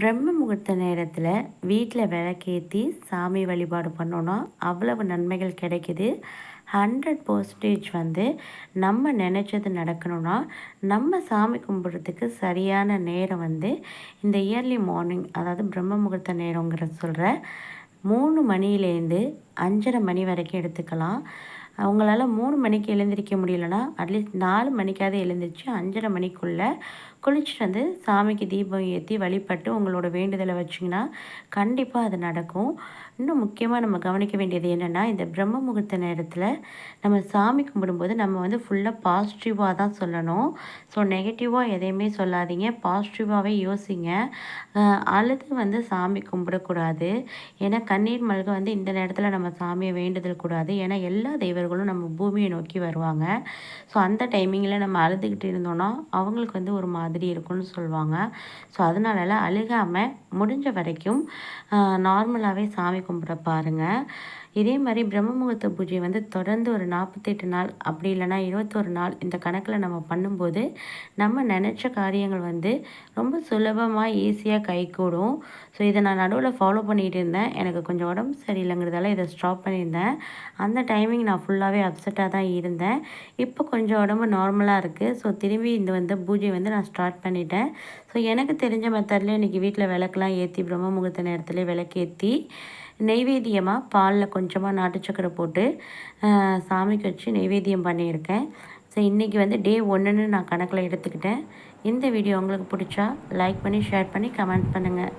பிரம்ம முகூர்த்த நேரத்தில் வீட்டில் விளக்கேற்றி சாமி வழிபாடு பண்ணோன்னா அவ்வளவு நன்மைகள் கிடைக்குது. ஹண்ட்ரட் பர்சன்டேஜ் வந்து நம்ம நினச்சது நடக்கணும்னா நம்ம சாமி கும்பிட்றதுக்கு சரியான நேரம் வந்து இந்த இயர்லி மார்னிங் அதாவது பிரம்ம முகூர்த்த நேரங்கிற சொல்கிற மூணு மணிலேருந்து அஞ்சரை மணி வரைக்கும் எடுத்துக்கலாம். அவங்களால மூணு மணிக்கு எழுந்திரிக்க முடியலன்னா அட்லீஸ்ட் நாலு மணிக்காவது எழுந்திரிச்சு அஞ்சரை மணிக்குள்ளே குளிச்சுட்டு வந்து சாமிக்கு தீபம் ஏற்றி வழிபட்டு உங்களோட வேண்டுதலை வச்சிங்கன்னா கண்டிப்பாக அது நடக்கும். இன்னும் முக்கியமாக நம்ம கவனிக்க வேண்டியது என்னென்னா இந்த பிரம்ம முகூர்த்த நேரத்தில் நம்ம சாமி கும்பிடும்போது நம்ம வந்து ஃபுல்லாக பாசிட்டிவாக தான் சொல்லணும். ஸோ நெகட்டிவாக எதையுமே சொல்லாதீங்க. பாசிட்டிவாகவே யோசிங்க. அழுது வந்து சாமி கும்பிடக்கூடாது. ஏன்னா கண்ணீர் மல்க வந்து இந்த நேரத்தில் நம்ம சாமியை வேண்டுதல் கூடாது. ஏன்னா எல்லா தெய்வர்களும் நம்ம பூமியை நோக்கி வருவாங்க. ஸோ அந்த டைமிங்கில் நம்ம அழுதுகிட்டு இருந்தோன்னா அவங்களுக்கு வந்து ஒரு மாதிரி இருக்கும்னு சொல்லுவாங்க. ஸோ அதனாலலாம் அழுகாமல் முடிஞ்ச வரைக்கும் நார்மலாகவே சாமி கும்பிட பாருங்கள் இதே மாதிரி பிரம்ம முகூர்த்த பூஜை வந்து தொடர்ந்து ஒரு நாற்பத்தெட்டு நாள் அப்படி இல்லைனா இருபத்தொரு நாள் இந்த கணக்கில் நம்ம பண்ணும்போது நம்ம நினச்ச காரியங்கள் வந்து ரொம்ப சுலபமாக ஈஸியாக கைகூடும் ஸோ இதை நான் நடுவில் ஃபாலோ பண்ணிகிட்டு இருந்தேன். எனக்கு கொஞ்சம் உடம்பு சரியில்லைங்கிறதால இதை ஸ்டாப் பண்ணியிருந்தேன். அந்த டைமிங் நான் ஃபுல்லாகவே அப்செட்டாக தான் இருந்தேன். இப்போ கொஞ்சம் உடம்பு நார்மலாக இருக்குது ஸோ திரும்பி இந்த வந்து பூஜை வந்து நான் ஸ்டார்ட் பண்ணிட்டேன். ஸோ எனக்கு தெரிஞ்ச மெத்தட்லேயே இன்றைக்கி வீட்டில் விளக்கெலாம் ஏற்றி பிரம்ம முகூர்த்த நேரத்துலேயே விளக்கேற்றி நெய்வேத்தியமாக பாலில் கொஞ்சமாக நாட்டு சக்கரை போட்டு சாமிக்கு வச்சு நெய்வேத்தியம் பண்ணியிருக்கேன். ஸோ இன்றைக்கி வந்து டே ஒன்றுன்னு நான் கணக்கில் எடுத்துக்கிட்டேன். இந்த வீடியோ உங்களுக்கு பிடிச்சா லைக் பண்ணி ஷேர் பண்ணி கமெண்ட் பண்ணுங்கள்